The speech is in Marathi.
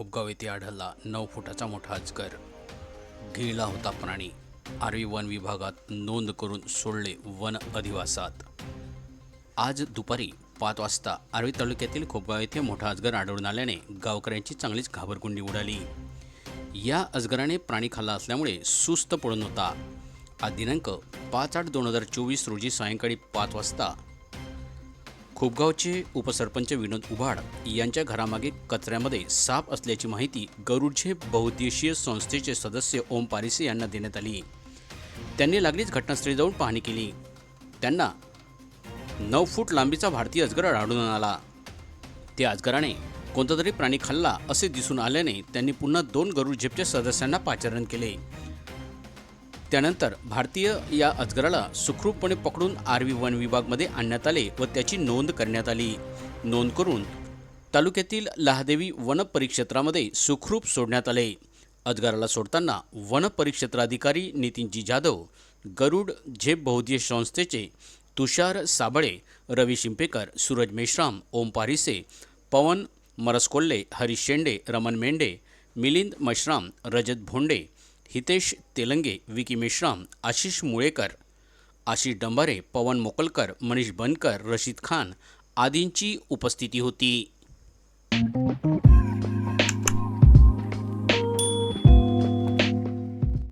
उपगाव येथे आढळला. नऊ फुटाचा मोठा अजगर. गिळला होता प्राणी. आर्वी वन विभागात नोंद करून सोडले वन अधिवासात. आज दुपारी पाच वाजता आर्वी तालुक्यातील खोपगाव येथे मोठा अजगर आढळून आल्याने गावकऱ्यांची चांगलीच घाबरकुंडी उडाली. या अजगराने प्राणी खाल्ला असल्यामुळे सुस्त पडून होता. आज दिनांक पाच आठ दोन हजार चोवीस रोजी सायंकाळी पाच वाजता खोपगावचे उपसरपंच विनोद उभाड यांच्या घरामागे कचऱ्यामध्ये साप असल्याची माहिती गरुडचे बहुद्देशीय संस्थेचे सदस्य ओम पारिसे यांना देण्यात आली. त्यांनी लागलीच घटनास्थळी जाऊन पाहणी केली. त्यांना नऊ फूट लांबीचा भारतीय अजगर आढळून आला. त्या अजगराने कोणता तरी प्राणी खाल्ला असे दिसून आल्याने त्यांनी पुन्हा दोन गरुड झेपच्या सदस्यांना पाचारण केले. त्यानंतर भारतीय या अजगराला सुखरूपपणे पकडून आर्वी वन विभागमध्ये आणण्यात आले व त्याची नोंद करण्यात आली. नोंद करून तालुक्यातील लहादेवी वन परिक्षेत्रामध्ये सुखरूप सोडण्यात आले. अजगराला सोडताना वनपरिक्षेत्राधिकारी नितीनजी जाधव गरुड झेप बहुदीय संस्थेचे तुषार साबळे रवी शिंपेकर सूरज मेश्राम ओम पारिसे पवन मरसकोल्ले हरीश शेंडे रमन मेंढे मिलिंद मश्राम रजत भोंडे हितेश तेलंगे विकी मेश्राम आशिष मुळेकर आशिष डंबारे पवन मोकलकर मनीष बनकर रशीद खान आदींची उपस्थिती होती.